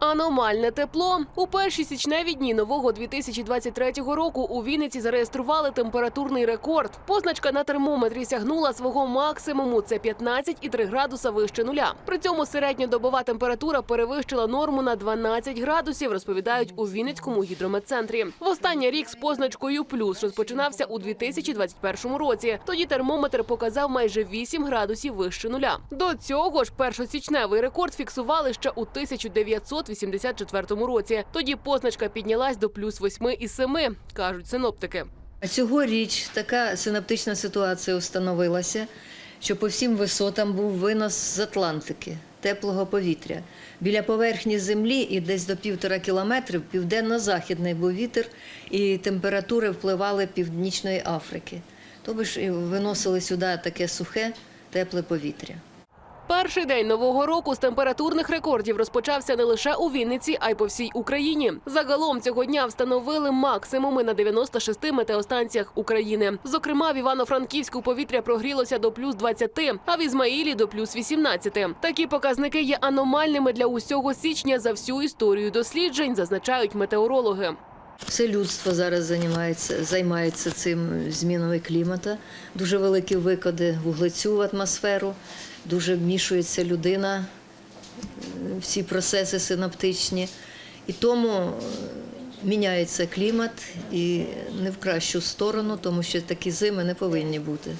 Аномальне тепло у перші січневі дні нового 2023 року у Вінниці зареєстрували температурний рекорд. Позначка на термометрі сягнула свого максимуму. Це 15,3 градуса вище нуля. При цьому середньодобова температура перевищила норму на 12 градусів. Розповідають у Вінницькому гідрометцентрі. В останній рік з позначкою плюс розпочинався у 2021 році. Тоді термометр показав майже 8 градусів вище нуля. До цього ж першосічневий рекорд фіксували ще у 1984 році. Тоді позначка піднялась до плюс 8,7, кажуть синоптики. Цьогоріч така синаптична ситуація установилася, що по всім висотам був винос з Атлантики, теплого повітря. Біля поверхні землі і десь до півтора кілометрів південно-західний був вітер, і температури впливали північної Африки. Тобто виносили сюди таке сухе, тепле повітря. Перший день нового року з температурних рекордів розпочався не лише у Вінниці, а й по всій Україні. Загалом цього дня встановили максимуми на 96 метеостанціях України. Зокрема, в Івано-Франківську повітря прогрілося до плюс 20, а в Ізмаїлі до плюс 18. Такі показники є аномальними для усього січня за всю історію досліджень, зазначають метеорологи. Все людство зараз займається, займається цим зміною клімату. Дуже великі викиди вуглецю в атмосферу, дуже вмішується людина, всі процеси синаптичні. І тому е, міняється клімат і не в кращу сторону, тому що такі зими не повинні бути.